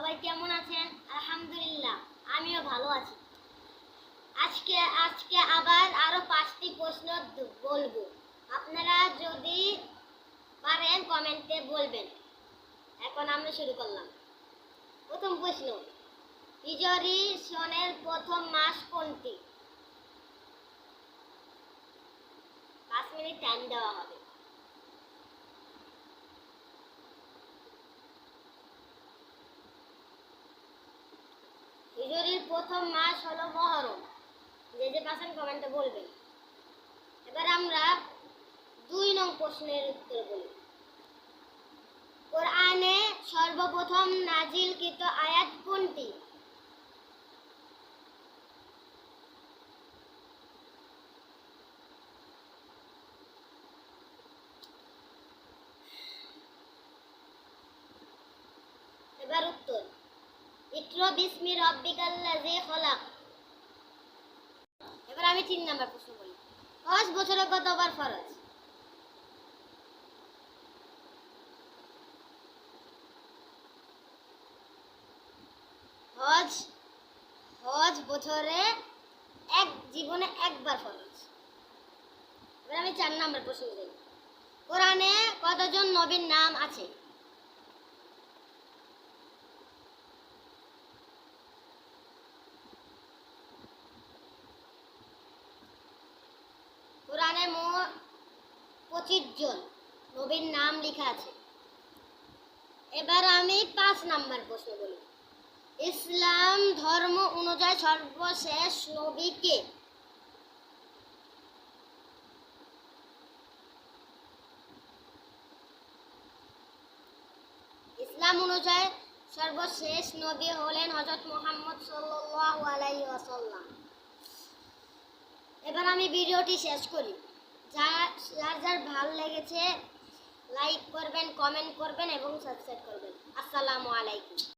সবাই কেমন আছেন? আলহামদুলিল্লাহ, আমিও ভালো আছি। আজকে আজকে আবার আরও পাঁচটি প্রশ্ন বলব। আপনারা যদি পারেন কমেন্টে বলবেন। এখন আমরা শুরু করলাম। প্রথম প্রশ্ন হিজরি সনের প্রথম মাস কোনটি? পাঁচ মিনিট টাইম দেওয়া হবে। হিজরির প্রথম মাস হলো মহরম। যে যে পাচ্ছেন কমেন্টে বলবেন। এবার আমরা দুই নং প্রশ্নের উত্তর বলি। কোরআনে সর্বপ্রথম নাজিলকৃত আয়াত কোনটি? এবার উত্তর। ইকরা বিসমি রাব্বিকাল্লাযী খলাক। এবার আমি তিন নাম্বার প্রশ্ন বলি হজ বছরে কতবার ফরজ? হজ হজ বছরে এক, জীবনে একবার ফরজ। এবার আমি চার নাম্বার প্রশ্ন যাই কোরআনে কতজন নবীর নাম আছে কোরআনে মোট পঁচিশ জন। নবীর নাম লেখা আছে। এবার আমি পাঁচ নাম্বার প্রশ্ন বলি ইসলাম ধর্ম অনুযায়ী সর্বশেষ নবী কে? ইসলাম অনুযায়ী সর্বশেষ নবী হলেন হজরত মোহাম্মদ সাল্লাল্লাহু আলাইহি ওয়াসাল্লাম। এবার আমি ভিডিওটি শেষ করি। যার যার ভালো লেগেছে লাইক করবেন কমেন্ট করবেন এবং সাবস্ক্রাইব করবেন। আসসালামু আলাইকুম।